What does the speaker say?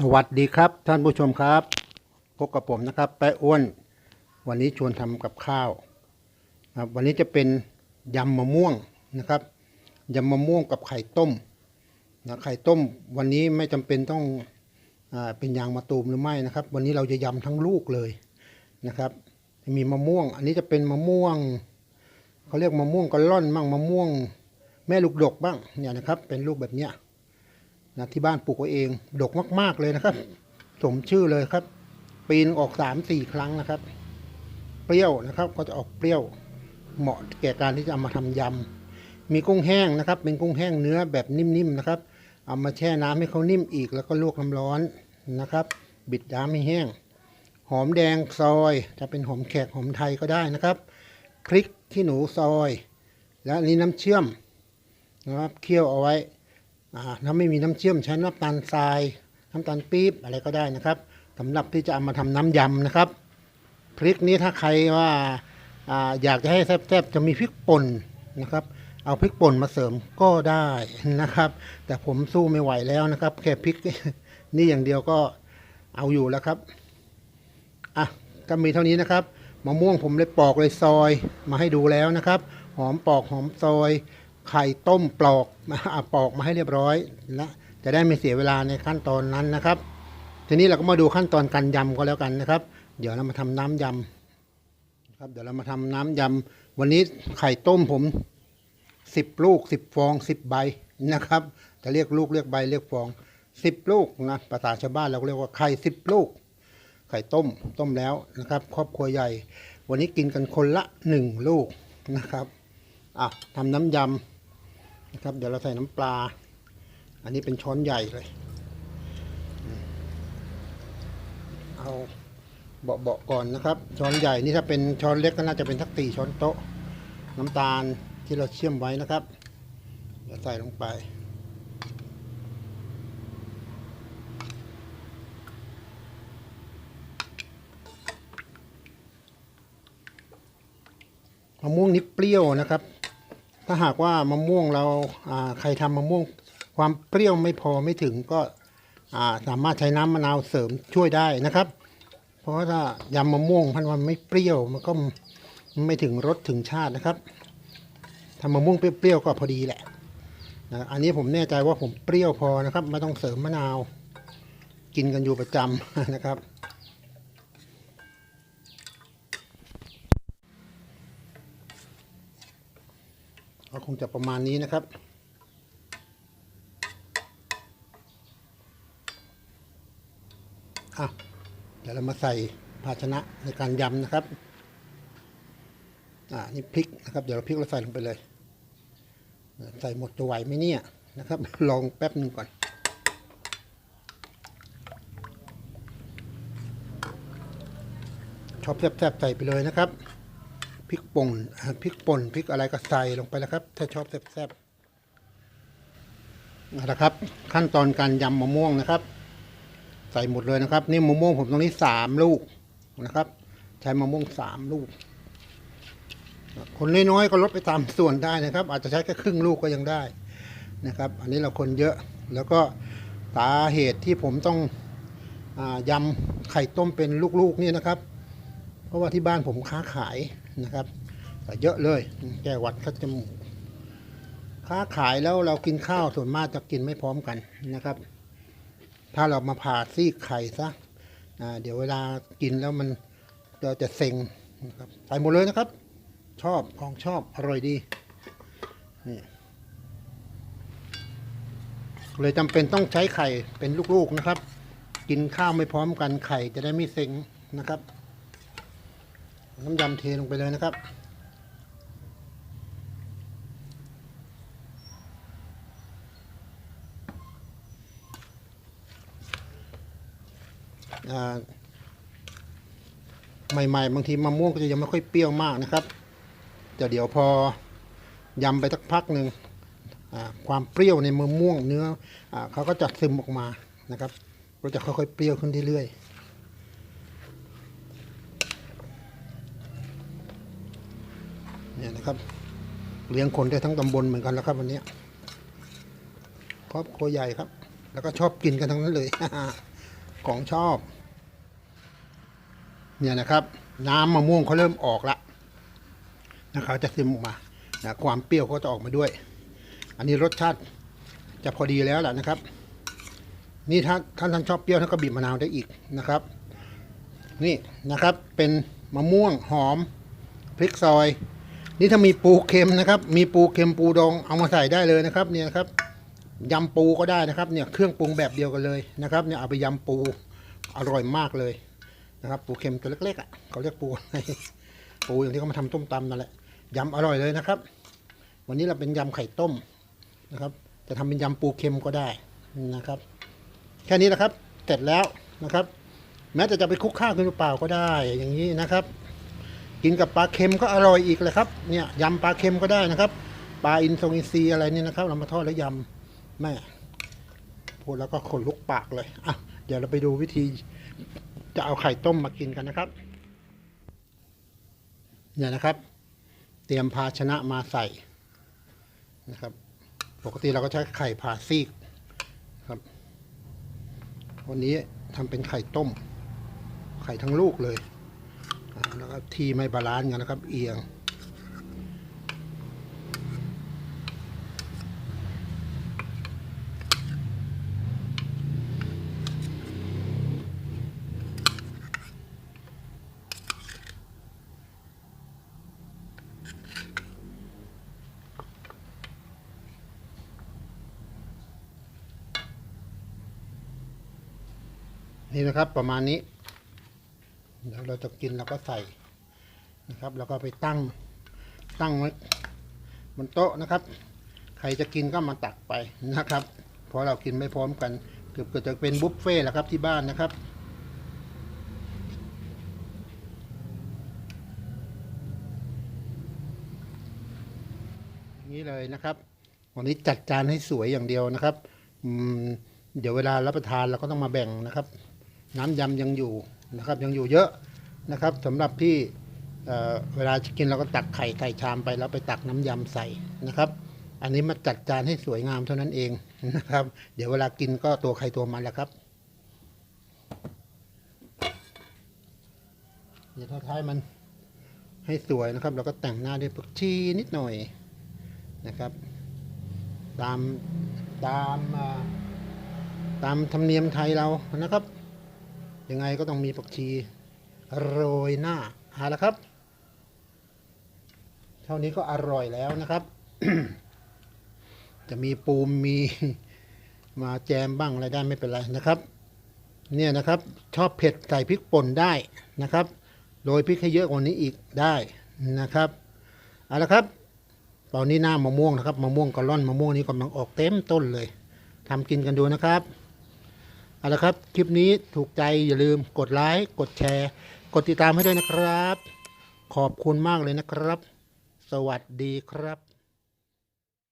สวัสดีครับ ท่านผู้ชมครับ พบกับผมนะครับ แปะอ้วน วันนี้ชวนทำกับข้าวครับวันนี้จะเป็นยำมะม่วงนะครับยำมะม่วงกับไข่ต้มนะไข่ต้ม วันนี้ไม่จำเป็นต้องอเป็นยางมะตูมหรือไม่นะครับ วันนี้เราจะยำทั้งลูกเลยนะครับ มีมะม่วง อันนี้จะเป็นมะม่วงเขาเรียกมะม่วงกะล่อนบ้างมะม่วง แม่ลูกดกบ้างเนี่ยนะครับ เป็นลูกแบบเนี้ย นะที่บ้านปลูกไว้เอง ดกมาก ๆ เลยนะครับ สมชื่อเลยครับ ปีนงออกสามสี่ครั้งนะครับ เปรี้ยวนะครับก็จะออกเปรี้ยว เหมาะแก่การที่จะเอามาทำยำ มีกุ้งแห้งนะครับ เป็นกุ้งแห้งเนื้อแบบนิ่มๆนะครับ เอามาแช่น้ำให้เขานิ่มอีกแล้วก็ลวกน้ำร้อนนะครับ บิดน้ำให้แห้ง หอมแดงซอย จะเป็นหอมแขกหอมไทยก็ได้นะครับพริกขี้หนูซอย และนี้น้ำเชื่อมนะครับเคี่ยวเอาไว้ ถ้าไม่มีน้ำเชื่อมใช้น้ำตาลทราย น้ำตาลปี๊บอะไรก็ได้นะครับสำหรับที่จะเอามาทำน้ำยำนะครับ พริกนี้ถ้าใครว่าอยากจะให้แซ่บๆจะมีพริกป่นนะครับเอาพริกป่นมาเสริมก็ได้นะครับ แต่ผมสู้ไม่ไหวแล้วนะครับ แค่พริกนี่อย่างเดียวก็เอาอยู่แล้วครับอะก็มีเท่านี้นะครับมะม่วงผมเลยปอกเลยซอยมาให้ดูแล้วนะครับ หอมปอกหอมซอย ไข่ต้มปลอกมาปอกมาให้เรียบร้อยแล้วจะได้ไม่เสียเวลาในขั้นตอนนั้นนะครับ ทีนี้เราก็มาดูขั้นตอนการยำก็แล้วกันนะครับ เดี๋ยวเรามาทำน้ำยำครับเดี๋ยวเรามาทำน้ำยำวันนี้ไข่ต้มผมสิบลูกสิบฟองสิบใบนะครับจะเรียกลูกเรียกใบเรียกฟองสิบลูกนะภาษาชาวบ้านเราเรียกว่าไข่สิบลูก ไข่ต้มต้มแล้วนะครับ ครอบครัวใหญ่ วันนี้กินกันคนละหนึ่งลูกนะครับอะทำน้ำยำ นะครับ เดี๋ยวเราใส่น้ำปลา อันนี้เป็นช้อนใหญ่เลย เอาเบาๆก่อนนะครับ ช้อนใหญ่นี่ถ้าเป็นช้อนเล็กก็น่าจะเป็นทักตีช้อนโต๊ะ น้ำตาลที่เราเชื่อมไว้นะครับเดี๋ยวใส่ลงไปมะม่วงนี้เปรี้ยวนะครับ ถ้าหากว่ามะม่วงเราใครทำมะม่วงความเปรี้ยวไม่พอไม่ถึงก็สามารถใช้น้ำมะนาวเสริมช่วยได้นะครับ เพราะว่าถ้ายำมะม่วงพันวันไม่เปรี้ยวมันก็ไม่ถึงรสถึงชาตินะครับทำมะม่วงเปรี้ยวๆก็พอดีแหละนะอันนี้ผมแน่ใจว่าผมเปรี้ยวพอนะครับ ไม่ต้องเสริมมะนาว กินกันอยู่ประจำนะครับ ก็คงจะประมาณนี้นะครับอะเดี๋ยวเรามาใส่ภาชนะในการยำนะครับ อ่า นี่พริกนะครับ เดี๋ยวเราพริกเราใส่ลงไปเลย ใส่หมดจะไหวไหมเนี่ยนะครับ ลองแป๊บหนึ่งก่อน ชอบแซ่บๆใส่ไปเลยนะครับ พริกป่นพริกป่นพริกอะไรก็ใส่ลงไปแล้วครับ ถ้าชอบแซ่บๆนะครับ ขั้นตอนการยำมะม่วงนะครับ ใส่หมดเลยนะครับ นี่มะม่วงผมตรงนี้สามลูกนะครับ ใช้มะม่วงสามลูก คนน้อยๆก็ลดไปตามส่วนได้นะครับ อาจจะใช้แค่ครึ่งลูกก็ยังได้นะครับ อันนี้เราคนเยอะแล้วก็สาเหตุที่ผมต้องอยำไข่ต้มเป็นลูกๆนี่นะครับ เพราะว่าที่บ้านผมค้าขาย นะครับเยอะเลยแก้หวัดคัดจมูกค้าขายแล้วเรากินข้าวส่วนมากจะกินไม่พร้อมกันนะครับ ถ้าเรามาผ่าซีกไข่ซะเดี๋ยวเวลากินแล้วมันเราจะเซ็งนะครับใส่หมดเลยนะครับ ชอบของชอบอร่อยดีนี่เลยจำเป็นต้องใช้ไข่เป็นลูกๆนะครับ กินข้าวไม่พร้อมกันไข่จะได้ไม่เซ็งนะครับ น้ำยำเทลงไปเลยนะครับ ใหม่ ๆ บางทีมะม่วงก็จะยังไม่ค่อยเปรี้ยวมากนะครับแต่เดี๋ยวพอยำไปสักพักหนึ่งความเปรี้ยวในมะม่วงเนื้ออเขาก็จะซึมออกมานะครับ ก็จะค่อยๆเปรี้ยวขึ้นเรื่อยๆ เนี่ยนะครับ เลี้ยงคนได้ทั้งตำบลเหมือนกันแล้วครับ วันนี้ครอบครัวใหญ่ครับ แล้วก็ชอบกินกันทั้งนั้นเลย ของชอบ เนี่ยนะครับ น้ำมะม่วงเขาเริ่มออกละนะครับจะซึมออกมานะความเปรี้ยวเขาจะออกมาด้วย อันนี้รสชาติจะพอดีแล้วแหละนะครับ นี่ถ้าท่านท่านชอบเปรี้ยวท่านก็บีบมะนาวได้อีกนะครับ นี่นะครับเป็นมะม่วงหอมพริกซอย นี่ถ้ามีปูเค็มนะครับ มีปูเค็มปูดองเอามาใส่ได้เลยนะครับ เนี่ยครับยำปูก็ได้นะครับ เนี่ยเครื่องปรุงแบบเดียวกันเลยนะครับ เนี่ยเอาไปยำปูอร่อยมากเลยนะครับ ปูเค็มตัวเล็กๆอะเขาเรียกปูอะไรปูอย่างที่เขามาทำต้มตำนั่นแหละยำอร่อยเลยนะครับ วันนี้เราเป็นยำไข่ต้มนะครับ จะทำเป็นยำปูเค็มก็ได้นะครับ แค่นี้นะครับเสร็จแล้วนะครับ แม้แต่จะไปคุกข้าวกินเปล่าก็ได้อย่างนี้นะครับ กินกับปลาเค็มก็อร่อยอีกเลยครับเนี่ยยำปลาเค็มก็ได้นะครับ ปลาอินทรงอินทรีอะไรนี่นะครับ เรามาทอดแล้วยำแม่พูดแล้วก็ขนลุกปากเลยอะเดี๋ยวเราไปดูวิธีจะเอาไข่ต้มมากินกันนะครับ เนี่ยนะครับ เตรียมภาชนะมาใส่นะครับ ปกติเราก็ใช้ไข่ผ่าซีกครับ วันนี้ทำเป็นไข่ต้ม ไข่ทั้งลูกเลย แล้วก็ที่ไม่บาลานซ์กันนะครับ เอียง นี่นะครับประมาณนี้ เดี๋ยวเราจะกินเราก็ใส่นะครับ แล้วก็ไปตั้งตั้งไว้บนโต๊ะนะครับ ใครจะกินก็มาตักไปนะครับเพราะเรากินไม่พร้อมกัน เกือบจะเป็นบุฟเฟ่ต์แล้วครับที่บ้านนะครับนี้เลยนะครับวันนี้จัดจานให้สวยอย่างเดียวนะครับเดี๋ยวเวลารับประทานเราก็ต้องมาแบ่งนะครับ น้ำยำยังอยู่ นะครับยังอยู่เยอะนะครับสำหรับที่เอ่อเวลากินเราก็ตักไข่ไข่ชามไปแล้วไปตักน้ำยำใส่นะครับ อันนี้มาจัดจานให้สวยงามเท่านั้นเองนะครับ เดี๋ยวเวลากินก็ตัวใครตัวมันแหละครับ เดี๋ยวท้ายมันให้สวยนะครับ เราก็แต่งหน้าด้วยผักชีนิดหน่อยนะครับ ตามตามตามธรรมเนียมไทยเรานะครับ ยังไงก็ต้องมีผักชีโรยหน้าเอาละครับ เท่านี้ก็อร่อยแล้วนะครับ จะมีปูมมีมาแจมบ้างอะไรได้ไม่เป็นไรนะครับ เนี่ยนะครับชอบเผ็ดใส่พริกป่นได้นะครับโรยพริกให้เยอะกว่านี้อีกได้นะครับเอาละครับตอนนี้หน้ามะม่วงนะครับมะม่วงกะล่อนมะม่วงนี้กำลังออกเต็มต้นเลยทำกินกันดูนะครับ เอาละครับ คลิปนี้ถูกใจอย่าลืมกดไลค์กดแชร์ กดติดตามให้ด้วยนะครับ ขอบคุณมากเลยนะครับ สวัสดีครับ